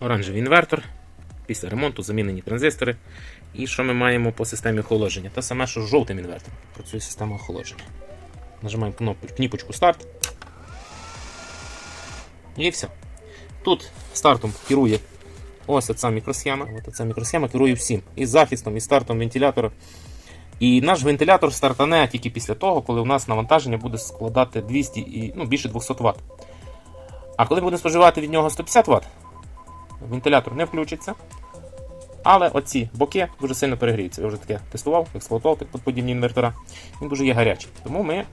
Оранжевий інвертор. Після ремонту замінені транзистори. І що ми маємо по системі охолодження? Те саме, що з жовтим інвертором. Працює система охолодження. Нажимаємо кнопку, кніпочку старт. І все. Тут стартом керує ось ця мікросхема. Ось ця мікросхема керує всім. І захистом, і стартом вентилятора. І наш вентилятор стартане тільки після того, коли у нас навантаження буде складати 200 і ну, більше 200 Вт. А коли буде споживати від нього 150 Вт, вентилятор не включиться. Але оці боки дуже сильно перегріються. Я вже таке тестував, експлуатував подібні інвертора. Він дуже є гарячий. Тому ми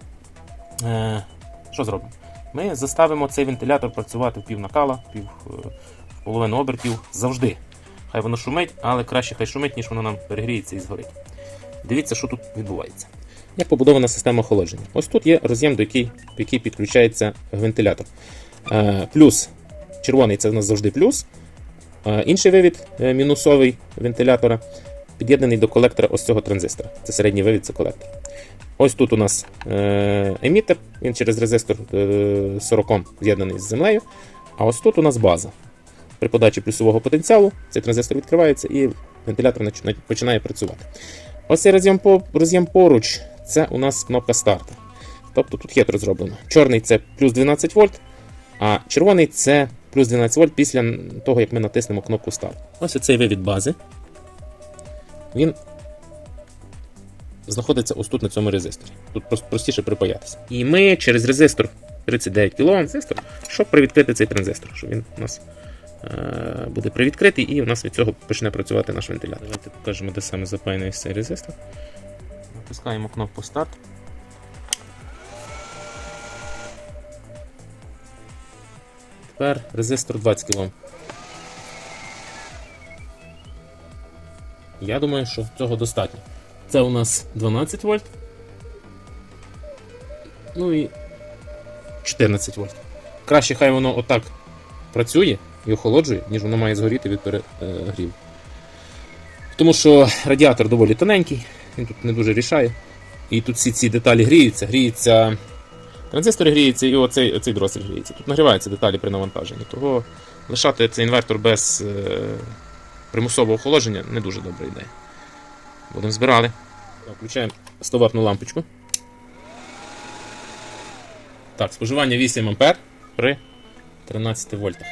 е, що зробимо? Ми заставимо цей вентилятор працювати в пів накала, пів е, половину обертів завжди. Хай воно шумить, але краще хай шумить, ніж воно нам перегріється і згорить. Дивіться, що тут відбувається. Як побудована система охолодження? Ось тут є роз'єм, до який, який підключається вентилятор. Е, плюс червоний це у нас завжди плюс. Е, інший вивід е, мінусовий вентилятора під'єднаний до колектора ось цього транзистора. Це середній вивід, це колектор. Ось тут у нас е, емітер, він через резистор е, 40 з'єднаний з землею. А ось тут у нас база. При подачі плюсового потенціалу цей транзистор відкривається і вентилятор починає працювати. Ось цей роз'єм поруч це у нас кнопка старту. Тобто тут хитро зроблено. Чорний це плюс 12 вольт, а червоний це плюс 12 вольт після того, як ми натиснемо кнопку старт. Ось цей вивід бази. Він знаходиться ось тут на цьому резисторі. Тут простіше припаятися. І ми через резистор 39 кОм резистор, щоб привідкрити цей транзистор, щоб він у нас е, буде привідкритий і у нас від цього почне працювати наш вентилятор. Давайте покажемо, де саме запаяний цей резистор. Натискаємо кнопку старт. Тепер резистор 20 кОм. Я думаю, що цього достатньо. Це у нас 12 вольт. Ну і 14 вольт. Краще хай воно отак працює і охолоджує, ніж воно має згоріти від перегріву. Тому що радіатор доволі тоненький, він тут не дуже рішає. І тут всі ці деталі гріються, гріється. Транзистор гріється і оцей, оцей дросель гріється. Тут нагріваються деталі при навантаженні. Того лишати цей інвертор без е, примусового охолодження не дуже добра ідея. Будемо збирали. Включаємо 100 ваттну лампочку. Так, споживання 8 А при 13 вольтах.